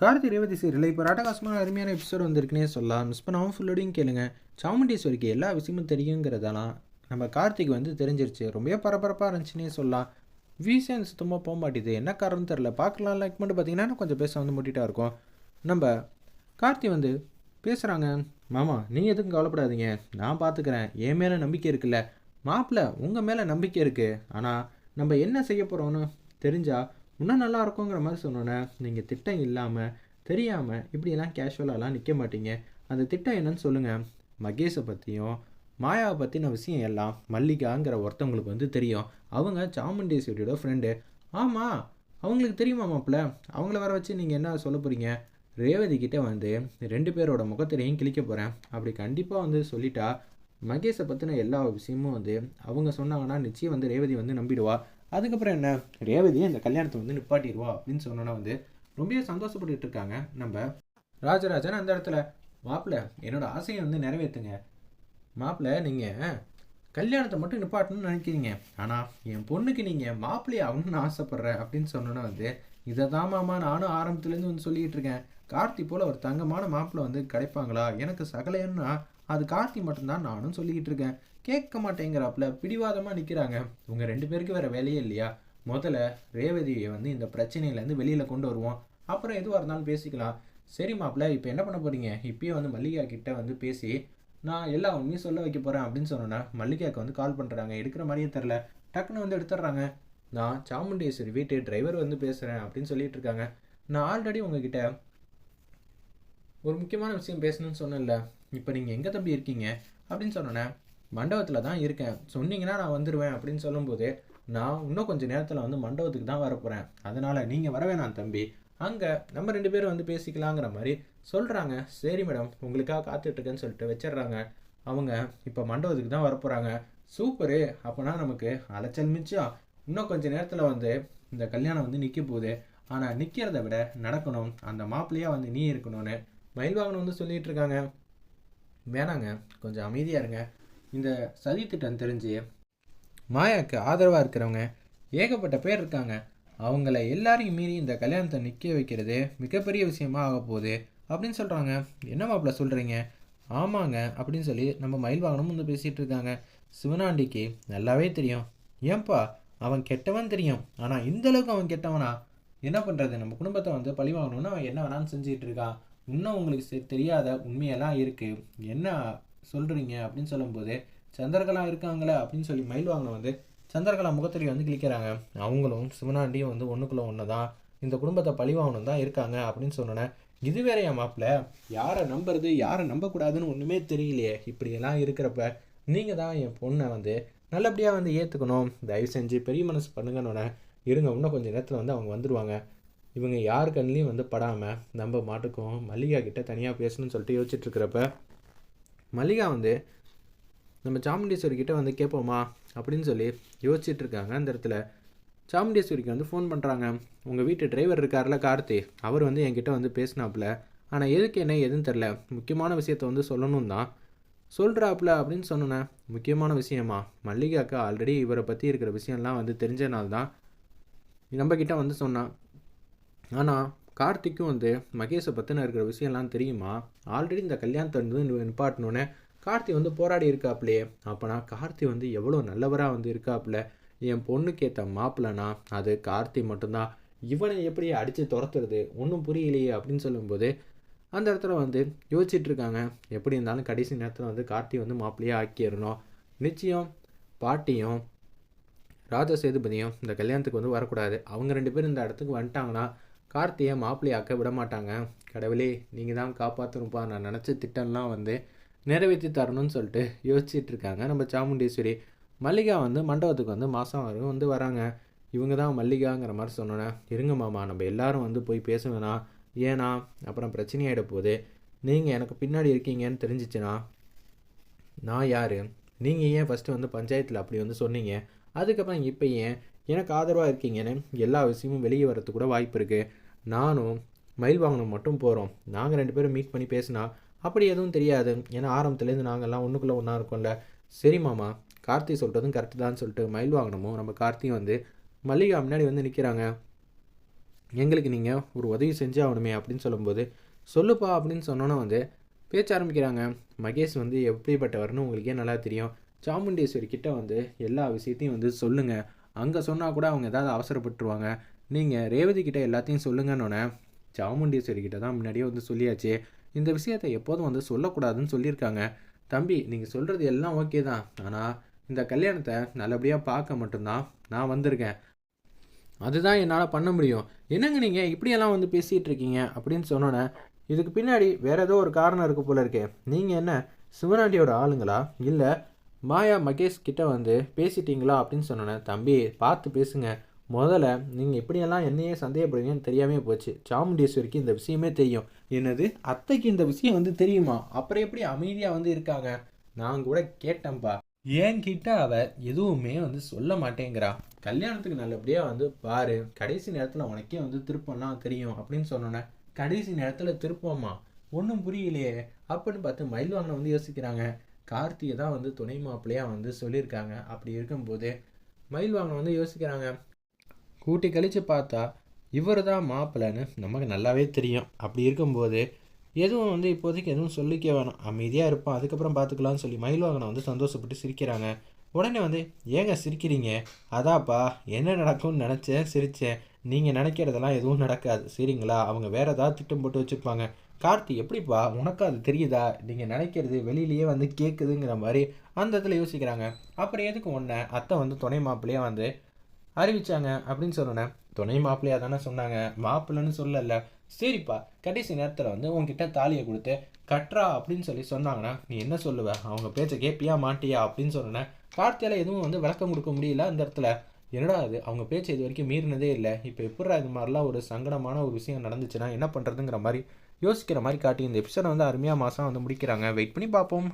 Karthi Revathi serial இப்போ ராட்டகாசமான அருமையான episode வந்திருக்குன்னே சொல்லலாம். மிஸ் பண்ணாமல் ஃபுல்லோடையும் கேளுங்க. சாமுண்டீஸ்வரிக்கு எல்லா விஷயமும் தெரியுங்கிறதெல்லாம் நம்ம கார்த்திக் வந்து தெரிஞ்சிருச்சு. ரொம்பவே பரபரப்பாக இருந்துச்சுன்னே சொல்லலாம். வீசேன் சுத்தமாக போக மாட்டேது. என்ன காரணம் தெரில பார்க்கலாம். லைக் மட்டும் பார்த்தீங்கன்னா கொஞ்சம் பேச வந்து முட்டிட்டா இருக்கும். நம்ம கார்த்தி வந்து பேசுகிறாங்க மாமா நீங்கள் எதுக்கும் கவலைப்படாதீங்க. நான் பார்த்துக்கிறேன் என் மேலே நம்பிக்கை இருக்குல்ல. மாப்பிள்ள உங்கள் மேலே நம்பிக்கை இருக்குது ஆனால் நம்ம என்ன செய்ய போகிறோன்னு தெரிஞ்சால் இன்னும் நல்லா இருக்குங்கிற மாதிரி சொன்னோன்னே நீங்கள் திட்டம் இல்லாமல் தெரியாமல் இப்படியெல்லாம் கேஷுவலாலாம் நிற்க மாட்டீங்க. அந்த திட்டம் என்னன்னு சொல்லுங்கள் மகேஷை பற்றியும் மாயாவை பற்றின விஷயம் எல்லாம் மல்லிகாங்கிற ஒருத்தவங்களுக்கு வந்து தெரியும். அவங்க சாமுண்டேஸ்வரியோட ஃப்ரெண்டு ஆமாம் அவங்களுக்கு தெரியுமா மாப்பிள்ள? அவங்கள வர வச்சு நீங்கள் என்ன சொல்ல போகிறீங்க ரேவதி கிட்டே வந்து ரெண்டு பேரோட முகத்திலையும் கிழிக்க போகிறேன் அப்படி கண்டிப்பாக வந்து சொல்லிட்டா மகேஷை பற்றின எல்லா விஷயமும் வந்து அவங்க சொன்னாங்கன்னா நிச்சயம் வந்து ரேவதி வந்து நம்பிடுவா. அதுக்கப்புறம் என்ன? ரேவதி அந்த கல்யாணத்தை வந்து நிப்பாட்டிடுவா அப்படின்னு சொன்னோன்னா வந்து ரொம்பவே சந்தோஷப்பட்டுட்டு இருக்காங்க. நம்ம ராஜராஜன் அந்த இடத்துல மாப்பிள்ள என்னோட ஆசையை வந்து நிறைவேற்றுங்க மாப்பிள்ள நீங்கள் கல்யாணத்தை மட்டும் நிப்பாட்டணும்னு நினைக்கிறீங்க. ஆனால் என் பொண்ணுக்கு நீங்கள் மாப்பிள்ளையை ஆகணும்னு ஆசைப்பட்ற அப்படின்னு சொன்னோன்னா வந்து இதை தான் மாமா நானும் ஆரம்பத்துலேருந்து வந்து சொல்லிக்கிட்டு இருக்கேன் கார்த்தி போல் ஒரு தங்கமான மாப்பிள்ளை வந்து கிடைப்பாங்களா? எனக்கு சகலைன்னா அது கார்த்தி மட்டும்தான் நானும் சொல்லிக்கிட்டு இருக்கேன் கேட்க மாட்டேங்கிறாப்புல பிடிவாதமாக நிற்கிறாங்க உங்கள் ரெண்டு பேருக்கு வேறு வேலையே இல்லையா? முதல்ல ரேவதியை வந்து இந்த பிரச்சனையிலேருந்து வெளியில் கொண்டு வருவோம். அப்புறம் எதுவாக இருந்தாலும் பேசிக்கலாம். சரி மாப்பிள்ள இப்போ என்ன பண்ண போகிறீங்க இப்பயே வந்து மல்லிகா கிட்ட வந்து பேசி நான் எல்லா உண்மையும் சொல்ல வைக்க போகிறேன் அப்படின்னு சொன்னோன்னா மல்லிகாவுக்கு வந்து கால் பண்ணுறாங்க எடுக்கிற மாதிரியே தெரில டக்குன்னு வந்து எடுத்துடுறாங்க. நான் சாமுண்டேஸ்வரி வீட்டு டிரைவர் வந்து பேசுகிறேன் அப்படின்னு சொல்லிட்டு இருக்காங்க. நான் ஆல்ரெடி உங்ககிட்ட ஒரு முக்கியமான விஷயம் பேசணும்னு சொன்னேன்ல. இப்போ நீங்கள் எங்கே தம்பி இருக்கீங்க? அப்படின்னு சொன்னோன்னே மண்டபத்தில் தான் இருக்கேன். சொன்னீங்கன்னா நான் வந்துடுவேன் அப்படின்னு சொல்லும்போது நான் இன்னும் கொஞ்சம் நேரத்தில் வந்து மண்டபத்துக்கு தான் வரப்போகிறேன் அதனால் நீங்கள் வர வேணாம் தம்பி. அங்கே நம்ம ரெண்டு பேரும் வந்து பேசிக்கலாங்கிற மாதிரி சொல்கிறாங்க சரி மேடம் உங்களுக்காக காத்துட்ருக்கேன்னு சொல்லிட்டு வச்சிடுறாங்க. அவங்க இப்போ மண்டபத்துக்கு தான் வரப்போகிறாங்க சூப்பரு. அப்போனா நமக்கு அலைச்சல் மிச்சம். இன்னும் கொஞ்சம் நேரத்தில் வந்து இந்த கல்யாணம் வந்து நிற்க போகுது. ஆனால் நிற்கிறத விட நடக்கணும். அந்த மாப்பிள்ளையாக வந்து நீ இருக்கணும்னு மயில்வாகனம் வந்து சொல்லிகிட்டு இருக்காங்க. வேணாங்க. கொஞ்சம் அமைதியாக இருங்க. இந்த சதி திட்டம் தெரிஞ்சு மாயாவுக்கு ஆதரவாக இருக்கிறவங்க ஏகப்பட்ட பேர் இருக்காங்க. அவங்கள எல்லாரையும் மீறி இந்த கல்யாணத்தை நிற்க வைக்கிறது மிகப்பெரிய விஷயமா ஆக போகுது அப்படின்னு சொல்கிறாங்க என்ன மாப்பிள்ள சொல்கிறீங்க ஆமாங்க அப்படின்னு சொல்லி நம்ம மயில் வாகனமும் வந்து பேசிகிட்டு இருக்காங்க. சிவனாண்டிக்கு நல்லாவே தெரியும். ஏன்பா அவன் கெட்டவன் தெரியும். ஆனால் இந்த அளவுக்கு அவன் கெட்டவனா? என்ன பண்ணுறது நம்ம குடும்பத்தை வந்து பழி வாங்கணும்னு அவன் என்ன வேணாலும் செஞ்சுட்டு இருக்கான் இன்னும் உங்களுக்கு செ- தெரியாத உண்மையெல்லாம் இருக்குது என்ன சொல்கிறீங்க அப்படின்னு சொல்லும்போது சந்திரகலா இருக்காங்களே? அப்படின்னு சொல்லி மயில் வாங்கின வந்து சந்திரகலா முகத்திரி வந்து கிளிக்கிறாங்க அவங்களும் சிவனாண்டியும் வந்து ஒன்றுக்குள்ளே ஒன்று தான் இந்த குடும்பத்தை பழி வாங்கணும் தான் இருக்காங்க அப்படின்னு சொன்னோன்னே இது வேறையா மாப்பிள்ள யாரை நம்புறது? யாரை நம்பக்கூடாதுன்னு ஒன்றுமே தெரியலையே. இப்படியெல்லாம் இருக்கிறப்ப நீங்கள் தான் என் பொண்ணை வந்து நல்லபடியாக வந்து ஏற்றுக்கணும் தயவு செஞ்சு பெரிய மனசு பண்ணுங்கன்னொன்னே இருங்க. இன்னும் கொஞ்சம் நேரத்தில் வந்து அவங்க வந்துடுவாங்க இவங்க யார் கண்ணிலையும் வந்து படாமல் நம்ம மாட்டுக்கும் மல்லிகா கிட்டே தனியாக பேசணும்னு சொல்லிட்டு யோசிச்சுட்ருக்கிறப்ப மல்லிகா வந்து நம்ம சாமுண்டீஸ்வரி கிட்டே வந்து கேட்போமா அப்படின்னு சொல்லி யோசிச்சுட்டு இருக்காங்க அந்த இடத்துல. சாமுண்டீஸ்வரிக்கு வந்து ஃபோன் பண்ணுறாங்க உங்கள் வீட்டு டிரைவர் இருக்கார்ல கார்த்தி. அவர் வந்து என்கிட்ட வந்து பேசினாப்புல. ஆனால் எதுக்கு என்ன எதுன்னு தெரில முக்கியமான விஷயத்த வந்து சொல்லணும் தான் சொல்கிறாப்புல அப்படின்னு சொன்னேன் முக்கியமான விஷயமா? மல்லிகாக்கு ஆல்ரெடி இவரை பற்றி இருக்கிற விஷயம்லாம் வந்து தெரிஞ்சனால தான் நம்மக்கிட்ட வந்து சொன்னான் ஆனால் கார்த்திக்கும் வந்து மகேஷை பற்றின இருக்கிற விஷயம்லாம் தெரியுமா? ஆல்ரெடி இந்த கல்யாணத்தை வந்து நிப்பாட்டினோன்னே கார்த்தி வந்து போராடி இருக்காப்புலையே அப்போனா கார்த்தி வந்து எவ்வளோ நல்லவராக வந்து இருக்காப்புல என் பொண்ணுக்கு ஏற்ற மாப்பிள்ளனா? அது கார்த்தி மட்டும்தான். இவனை எப்படி அடித்து துரத்துறது? ஒன்றும் புரியலையே அப்படின்னு சொல்லும்போது அந்த இடத்துல வந்து யோசிச்சுட்ருக்காங்க. எப்படி இருந்தாலும் கடைசி நேரத்தில் வந்து கார்த்தி வந்து மாப்பிள்ளையே ஆக்கிடணும் நிச்சயம் பாட்டியும் ராஜா சேதுபதியும் இந்த கல்யாணத்துக்கு வந்து வரக்கூடாது. அவங்க ரெண்டு பேரும் இந்த இடத்துக்கு வந்துட்டாங்கன்னா கார்த்தியை மாப்பிள்ளையாக்க விட மாட்டாங்க. கடவுளே நீங்கள் தான் காப்பாற்றணும்ப்பா நான் நினச்ச திட்டம்லாம் வந்து நிறைவேற்றி தரணும்னு சொல்லிட்டு யோசிச்சுட்டு இருக்காங்க நம்ம சாமுண்டீஸ்வரி. மல்லிகா வந்து மண்டபத்துக்கு வந்து மாதம் வரும் வந்து வராங்க. இவங்க தான் மல்லிகாங்கிற மாதிரி சொன்னோன்னே இருங்க மாமா நம்ம எல்லாரும் வந்து போய் பேச வேணாம். ஏன்னா அப்புறம் பிரச்சனையாயிட போகுது நீங்கள் எனக்கு பின்னாடி இருக்கீங்கன்னு தெரிஞ்சிச்சுன்னா நான் யார்? நீங்கள் ஏன் ஃபஸ்ட்டு வந்து பஞ்சாயத்தில் அப்படி வந்து சொன்னீங்க? அதுக்கப்புறம் இப்போ ஏன் எனக்கு ஆதரவாக இருக்கீங்கன்னு எல்லா விஷயமும் வெளியே வரத்துக்கு கூட வாய்ப்பு இருக்குது நானும் மயில் வாங்கணும் மட்டும் போகிறோம் நாங்கள் ரெண்டு பேரும் மீட் பண்ணி பேசினா அப்படி எதுவும் தெரியாது. ஏன்னா ஆரம்பத்துலேருந்து நாங்கள்லாம் ஒன்றுக்குள்ளே ஒன்றா இருக்கோம்ல. சரி மாமா கார்த்தி சொல்கிறதும் கரெக்டு தான் சொல்லிட்டு மயில் வாங்கணுமோ நம்ம கார்த்தியும் வந்து மல்லிகா முன்னாடி வந்து நிற்கிறாங்க எங்களுக்கு நீங்கள் ஒரு உதவி செஞ்சே ஆகணுமே அப்படின்னு சொல்லும்போது சொல்லுப்பா அப்படின்னு சொன்னோன்னே வந்து பேச்ச ஆரம்பிக்கிறாங்க. மகேஷ் வந்து எப்படிப்பட்டவர்னு உங்களுக்கே நல்லா தெரியும். சாமுண்டேஸ்வரி கிட்ட வந்து எல்லா விஷயத்தையும் வந்து சொல்லுங்கள் அங்கே சொன்னால் கூட அவங்க ஏதாவது அவசரப்பட்டுருவாங்க. நீங்கள் ரேவதி கிட்ட எல்லாத்தையும் சொல்லுங்கன்னொன்னே சாமுண்டேஸ்வரி கிட்ட தான் முன்னாடியே வந்து சொல்லியாச்சு. இந்த விஷயத்தை எப்போதும் வந்து சொல்லக்கூடாதுன்னு சொல்லியிருக்காங்க. தம்பி நீங்கள் சொல்கிறது எல்லாம் ஓகே தான். ஆனால் இந்த கல்யாணத்தை நல்லபடியாக பார்க்க மட்டும்தான் நான் வந்திருக்கேன். அதுதான் என்னால் பண்ண முடியும். என்னங்க நீங்கள் இப்படியெல்லாம் வந்து பேசிகிட்டு இருக்கீங்க? அப்படின்னு சொன்னோன்னே இதுக்கு பின்னாடி வேறு ஏதோ ஒரு காரணம் இருக்குது போல இருக்கே. நீங்கள் என்ன சிவனாண்டியோட ஆளுங்களா? இல்லை மாயா மகேஷ் கிட்ட வந்து பேசிட்டீங்களா? அப்படின்னு சொன்னோன்னே தம்பி பார்த்து பேசுங்க. முதல்ல நீங்கள் இப்படியெல்லாம் என்னையே சந்தேகப்படுவீங்கன்னு தெரியாமே போச்சு. சாமுண்டீஸ்வரிக்கு இந்த விஷயமே தெரியும். என்னது? அத்தைக்கு இந்த விஷயம் வந்து தெரியுமா? அப்புறம் எப்படி அமைதியாக வந்து இருக்காங்க? நான் கூட கேட்டேன்ப்பா என்கிட்ட அவ எதுவுமே வந்து சொல்ல மாட்டேங்கிறா. கல்யாணத்துக்கு நல்லபடியாக வந்து பாரு கடைசி நேரத்தில் உனக்கே வந்து திருப்பம்லாம் தெரியும் அப்படின்னு சொன்னோன்னே கடைசி நேரத்தில் திருப்பமா ஒன்றும் புரியலையே அப்படின்னு பார்த்து மயில்வாங்கனை வந்து யோசிக்கிறாங்க. கார்த்தியை தான் வந்து துணை மாப்பிள்ளையாக வந்து சொல்லியிருக்காங்க. அப்படி இருக்கும்போது மயில்வாங்கனை வந்து யோசிக்கிறாங்க. கூட்டி கழித்து பார்த்தா இவர் தான் மாப்பிள்ளைன்னு நமக்கு நல்லாவே தெரியும். அப்படி இருக்கும்போது எதுவும் வந்து இப்போதைக்கு எதுவும் சொல்லிக்க வேணாம். அமைதியாக இருப்பான் அதுக்கப்புறம் பார்த்துக்கலாம்னு சொல்லி மயில்வாகனை வந்து சந்தோஷப்பட்டு சிரிக்கிறாங்க. உடனே வந்து ஏங்க சிரிக்கிறீங்க? அதாப்பா என்ன நடக்கும்னு நினச்சேன் சிரித்தேன் நீங்கள் நினைக்கிறதெல்லாம் எதுவும் நடக்காது. சரிங்களா? அவங்க வேறு ஏதாவது திட்டம் போட்டு வச்சுருப்பாங்க. கார்த்தி எப்படிப்பா? உனக்கு அது தெரியுதா? நீங்கள் நினைக்கிறது வெளியிலேயே வந்து கேட்குதுங்கிற மாதிரி அந்த இடத்துல யோசிக்கிறாங்க. அப்புறம் எதுக்கு ஒன்று அத்தை வந்து துணை மாப்பிள்ளையே வந்து அறிவிச்சாங்க அப்படின்னு சொன்னேன் துணை மாப்பிள்ளையாக தானே சொன்னாங்க. மாப்பிள்ளைன்னு சொல்லல. சரிப்பா கடைசி நேரத்தில் வந்து உங்ககிட்ட தாலியை கொடுத்து கட்றா அப்படின்னு சொல்லி சொன்னாங்கன்னா நீ என்ன சொல்லுவ? அவங்க பேச்சை கேப்பியா மாட்டியா அப்படின்னு சொன்னேன் கார்த்தியால் எதுவும் வந்து விளக்கம் கொடுக்க முடியல அந்த இடத்துல. என்னடா அது அவங்க பேச்சு இது வரைக்கும் மீறினதே இல்லை. இப்போ எப்படா இது மாதிரிலாம் ஒரு சங்கடமான ஒரு விஷயம் நடந்துச்சுன்னா என்ன பண்ணுறதுங்கிற மாதிரி யோசிக்கிற மாதிரி காட்டி இந்த எபிசோட வந்து அருமையாக மாதம் வந்து முடிக்கிறாங்க. வெயிட் பண்ணி பார்ப்போம்.